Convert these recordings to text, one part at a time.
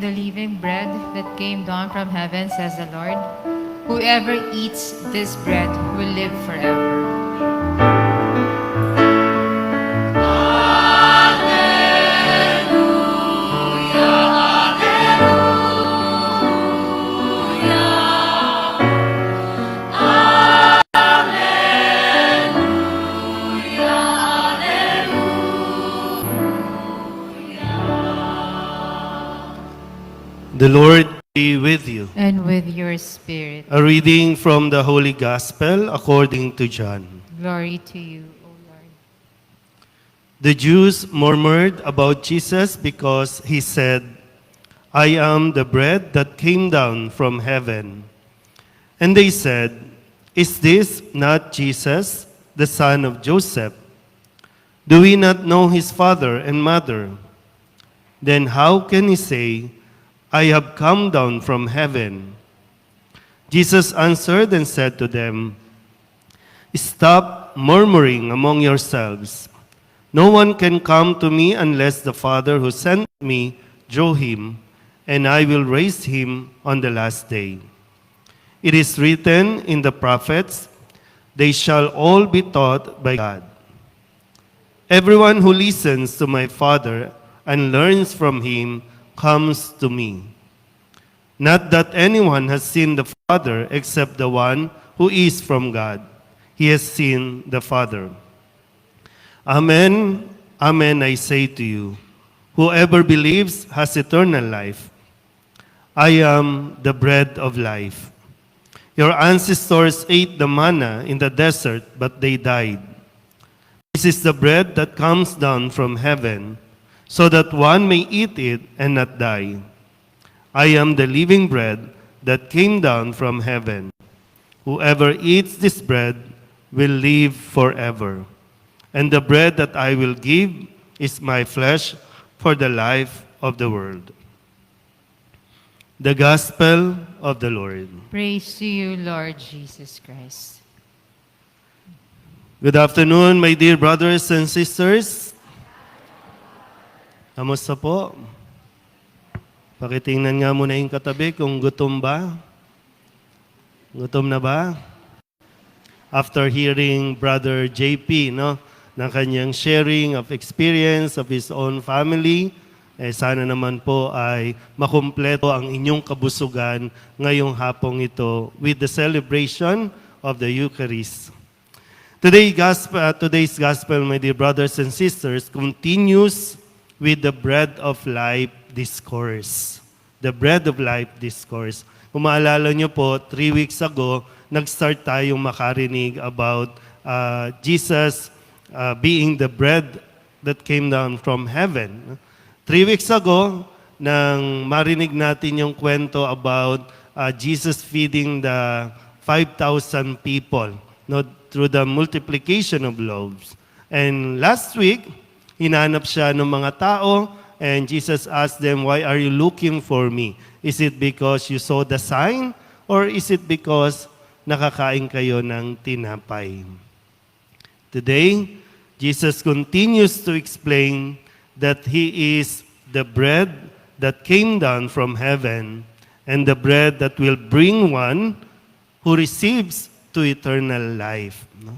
the living bread that came down from heaven, says the Lord. Whoever eats this bread will live forever. The Lord be with you. And with your spirit. A reading from the Holy Gospel according to John. Glory to you, O Lord. The Jews murmured about Jesus because he said, I am the bread that came down from heaven. And they said, Is this not Jesus, the son of Joseph? Do we not know his father and mother? Then how can he say, I have come down from heaven? Jesus answered and said to them, Stop murmuring among yourselves. No one can come to me unless the Father who sent me draw him, and I will raise him on the last day. It is written in the prophets, they shall all be taught by God. Everyone who listens to my Father and learns from him comes to me. Not that anyone has seen the Father except the one who is from God. He has seen the Father. Amen, amen, I say to you. Whoever believes has eternal life. I am the bread of life. Your ancestors ate the manna in the desert, but they died. This is the bread that comes down from heaven, so that one may eat it and not die. I am the living bread that came down from heaven. Whoever eats this bread will live forever. And the bread that I will give is my flesh for the life of the world. The Gospel of the Lord. Praise to you, Lord Jesus Christ. Good afternoon, my dear brothers and sisters. Kamusta po? Pakitingnan nga muna yung katabi kung gutom ba. Gutom na ba? After hearing Brother JP, no, ng kanyang sharing of experience of his own family, eh, sana naman po ay makumpleto ang inyong kabusugan ngayong hapong ito with the celebration of the Eucharist. Today, gospel, uh, today's gospel, my dear brothers and sisters, continues with the bread of life discourse. The bread of life discourse. Kung maalala nyo po, three weeks ago, nag-start tayong makarinig about uh, Jesus uh, being the bread that came down from heaven. Three weeks ago, nang marinig natin yung kwento about uh, Jesus feeding the 5,000 people no, through the multiplication of loaves. And last week, hinanap siya ng mga tao and Jesus asked them, Why are you looking for me? Is it because you saw the sign or is it because nakakain kayo ng tinapay? Today, Jesus continues to explain that He is the bread that came down from heaven and the bread that will bring one who receives to eternal life. No?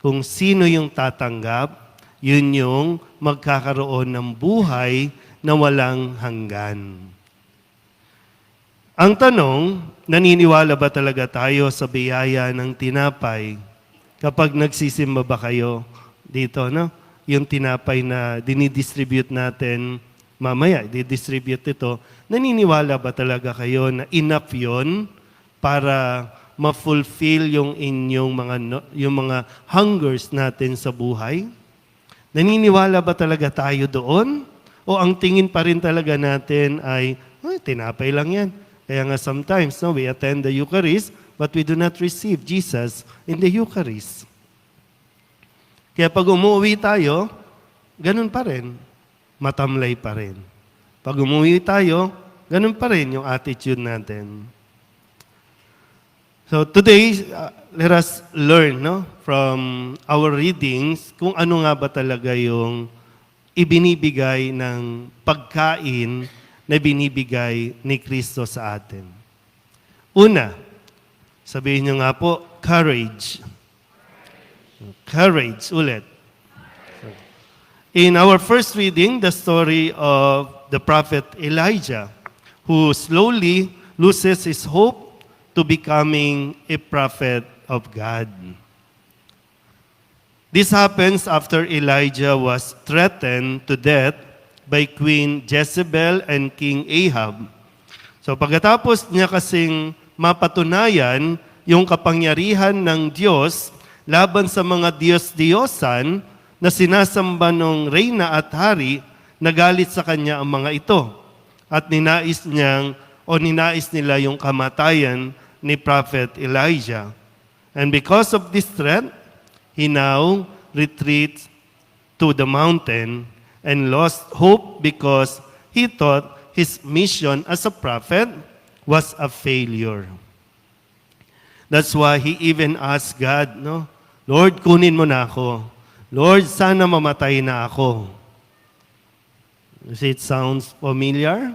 Kung sino yung tatanggap, yun yung magkakaroon ng buhay na walang hanggan. Ang tanong, naniniwala ba talaga tayo sa biyaya ng tinapay kapag nagsisimba ba kayo dito, no? Yung tinapay na dinidistribute natin mamaya, didistribute ito, naniniwala ba talaga kayo na enough yon para ma-fulfill yung inyong mga yung mga hungers natin sa buhay? Naniniwala ba talaga tayo doon? O ang tingin pa rin talaga natin ay, ay tinapay lang yan. Kaya nga sometimes no, we attend the Eucharist, but we do not receive Jesus in the Eucharist. Kaya pag umuwi tayo, ganun pa rin. Matamlay pa rin. Pag umuwi tayo, ganun pa rin yung attitude natin. So today, uh, let us learn no, from our readings kung ano nga ba talaga yung ibinibigay ng pagkain na binibigay ni Kristo sa atin. Una, sabihin niyo nga po, courage. Courage, ulit. In our first reading, the story of the prophet Elijah, who slowly loses his hope to becoming a prophet of God. This happens after Elijah was threatened to death by Queen Jezebel and King Ahab. So pagkatapos niya kasing mapatunayan yung kapangyarihan ng Diyos laban sa mga Diyos-Diyosan na sinasamba ng reyna at hari, nagalit sa kanya ang mga ito. At ninais niyang o ninais nila yung kamatayan ni Prophet Elijah. And because of this threat, he now retreats to the mountain and lost hope because he thought his mission as a prophet was a failure. That's why he even asked God, no? Lord, kunin mo na ako. Lord, sana mamatay na ako. Does it sounds familiar?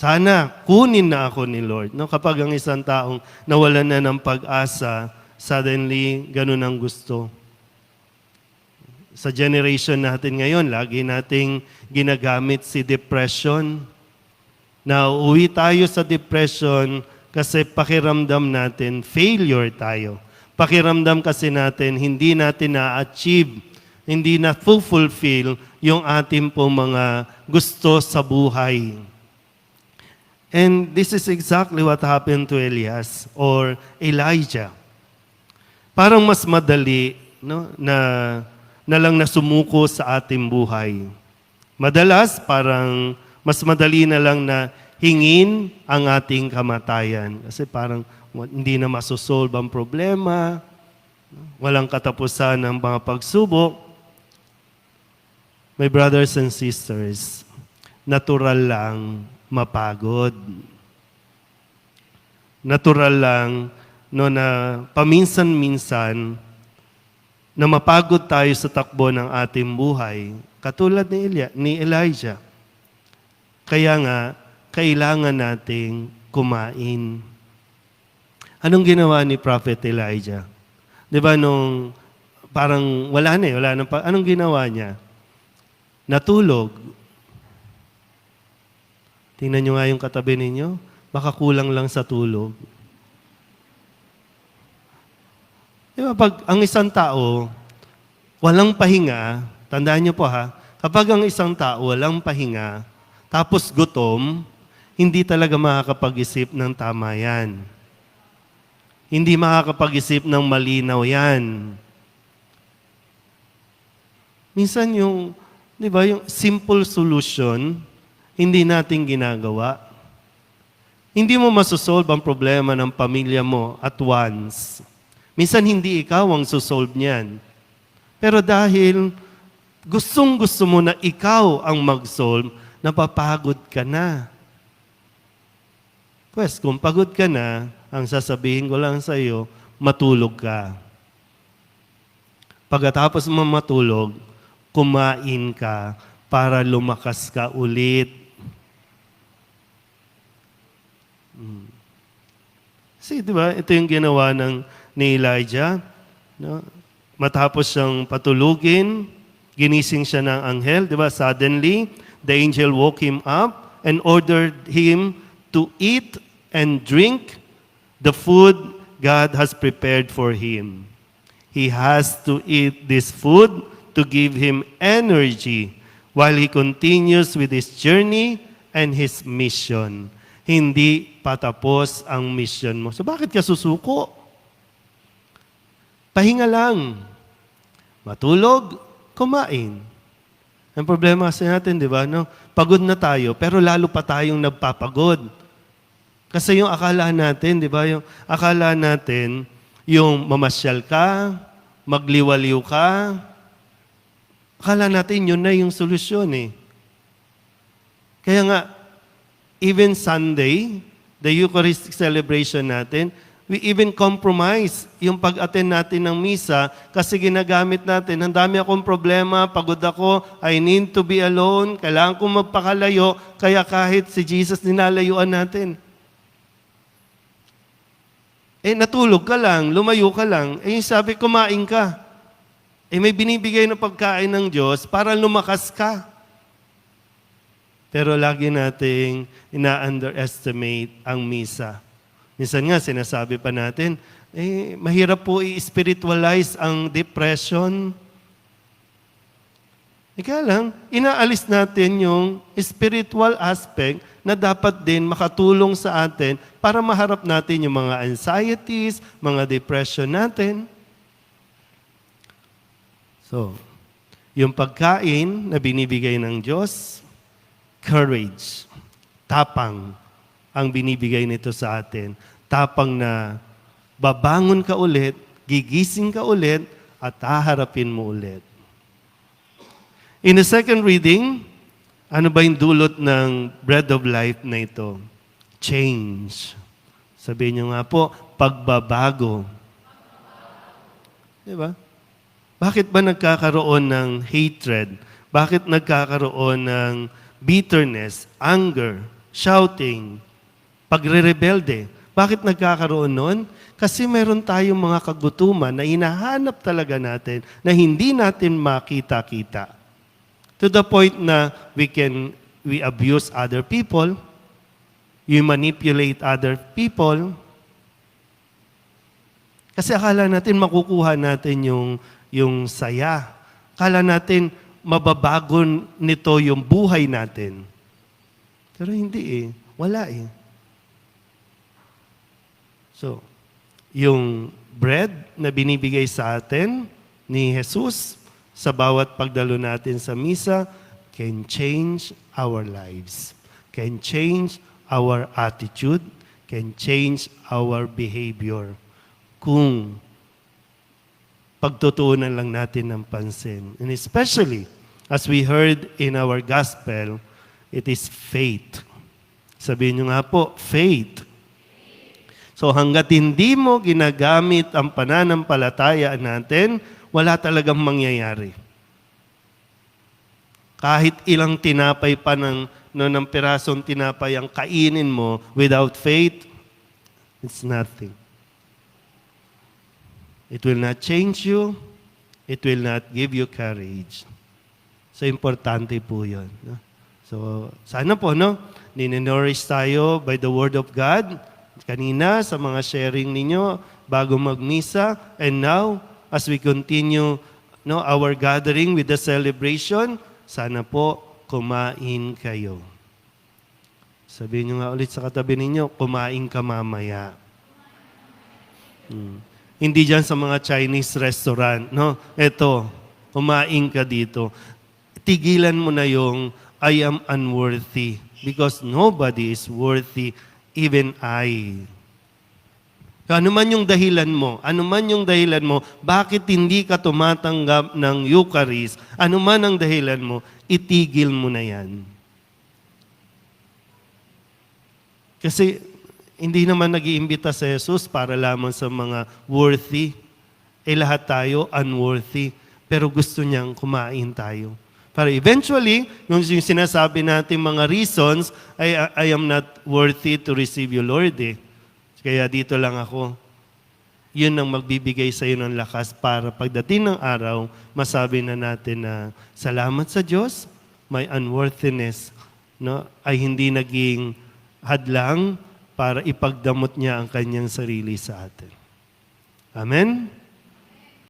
Sana kunin na ako ni Lord. No? Kapag ang isang taong nawalan na ng pag-asa, suddenly, ganun ang gusto. Sa generation natin ngayon, lagi nating ginagamit si depression. Na uwi tayo sa depression kasi pakiramdam natin failure tayo. Pakiramdam kasi natin hindi natin na-achieve, hindi na fulfill yung ating pong mga gusto sa buhay. And this is exactly what happened to Elias or Elijah. Parang mas madali no, na, na lang na sumuko sa ating buhay. Madalas, parang mas madali na lang na hingin ang ating kamatayan. Kasi parang hindi na masosolve ang problema, walang katapusan ng mga pagsubok. My brothers and sisters, natural lang mapagod. Natural lang no na paminsan-minsan na mapagod tayo sa takbo ng ating buhay, katulad ni, Elia, ni Elijah. Kaya nga, kailangan nating kumain. Anong ginawa ni Prophet Elijah? Di ba nung parang wala na eh, wala na pa, anong ginawa niya? Natulog. Tingnan nyo nga yung katabi ninyo, baka kulang lang sa tulog. Di ba, pag ang isang tao, walang pahinga, tandaan nyo po ha, kapag ang isang tao walang pahinga, tapos gutom, hindi talaga makakapag-isip ng tama yan. Hindi makakapag-isip ng malinaw yan. Minsan yung, di ba, yung simple solution, hindi natin ginagawa. Hindi mo masosolve ang problema ng pamilya mo at once. Minsan hindi ikaw ang susolve niyan. Pero dahil gustong gusto mo na ikaw ang mag-solve, napapagod ka na. Pues, kung pagod ka na, ang sasabihin ko lang sa iyo, matulog ka. Pagkatapos mo matulog, kumain ka para lumakas ka ulit. Mm. Kasi, di ba, ito yung ginawa ng ni Elijah. No? Matapos siyang patulugin, ginising siya ng anghel, di ba? Suddenly, the angel woke him up and ordered him to eat and drink the food God has prepared for him. He has to eat this food to give him energy while he continues with his journey and his mission. Hindi patapos ang mission mo. So bakit ka susuko? Pahinga lang. Matulog, kumain. Ang problema kasi natin, di ba? No? Pagod na tayo, pero lalo pa tayong nagpapagod. Kasi yung akala natin, di ba? Yung akala natin, yung mamasyal ka, magliwaliw ka, akala natin yun na yung solusyon eh. Kaya nga, even Sunday, the Eucharistic celebration natin, we even compromise yung pag-attend natin ng misa kasi ginagamit natin, ang dami akong problema, pagod ako, I need to be alone, kailangan kong magpakalayo, kaya kahit si Jesus nilalayuan natin. Eh, natulog ka lang, lumayo ka lang, eh, yung sabi, kumain ka. Eh, may binibigay na pagkain ng Diyos para lumakas ka. Pero lagi nating ina-underestimate ang misa. Minsan nga, sinasabi pa natin, eh, mahirap po i-spiritualize ang depression. Ika lang, inaalis natin yung spiritual aspect na dapat din makatulong sa atin para maharap natin yung mga anxieties, mga depression natin. So, yung pagkain na binibigay ng Diyos, courage, tapang ang binibigay nito sa atin. Tapang na babangon ka ulit, gigising ka ulit, at haharapin mo ulit. In the second reading, ano ba yung dulot ng bread of life na ito? Change. Sabihin niyo nga po, pagbabago. Di ba? Bakit ba nagkakaroon ng hatred? Bakit nagkakaroon ng bitterness, anger, shouting, pagre-rebelde? Bakit nagkakaroon nun? Kasi meron tayong mga kagutuman na hinahanap talaga natin na hindi natin makita-kita. To the point na we can we abuse other people, we manipulate other people. Kasi akala natin makukuha natin yung yung saya. Akala natin mababago nito yung buhay natin. Pero hindi eh. Wala eh. So, yung bread na binibigay sa atin ni Jesus sa bawat pagdalo natin sa misa can change our lives, can change our attitude, can change our behavior. Kung pagtutuunan lang natin ng pansin. And especially, as we heard in our gospel, it is faith. Sabihin nyo nga po, faith. So hanggat hindi mo ginagamit ang pananampalataya natin, wala talagang mangyayari. Kahit ilang tinapay pa ng, no, ng pirasong tinapay ang kainin mo without faith, it's nothing. It will not change you. It will not give you courage. So, importante po yun. No? So, sana po, no? Nininourish tayo by the Word of God. Kanina, sa mga sharing ninyo, bago magmisa. And now, as we continue no, our gathering with the celebration, sana po, kumain kayo. Sabihin nyo nga ulit sa katabi ninyo, kumain ka mamaya. Hmm. Hindi dyan sa mga Chinese restaurant, no? Ito, kumain ka dito. Tigilan mo na yung I am unworthy because nobody is worthy, even I. Ano man yung dahilan mo, ano man yung dahilan mo, bakit hindi ka tumatanggap ng Eucharist, ano man ang dahilan mo, itigil mo na yan. Kasi hindi naman nag-iimbita si Jesus para lamang sa mga worthy. Eh lahat tayo unworthy. Pero gusto niyang kumain tayo. Para eventually, yung, sinasabi natin mga reasons, I, I am not worthy to receive you, Lord. Eh. Kaya dito lang ako. Yun ang magbibigay sa iyo ng lakas para pagdating ng araw, masabi na natin na salamat sa Diyos, my unworthiness no, ay hindi naging hadlang para ipagdamot niya ang kanyang sarili sa atin. Amen?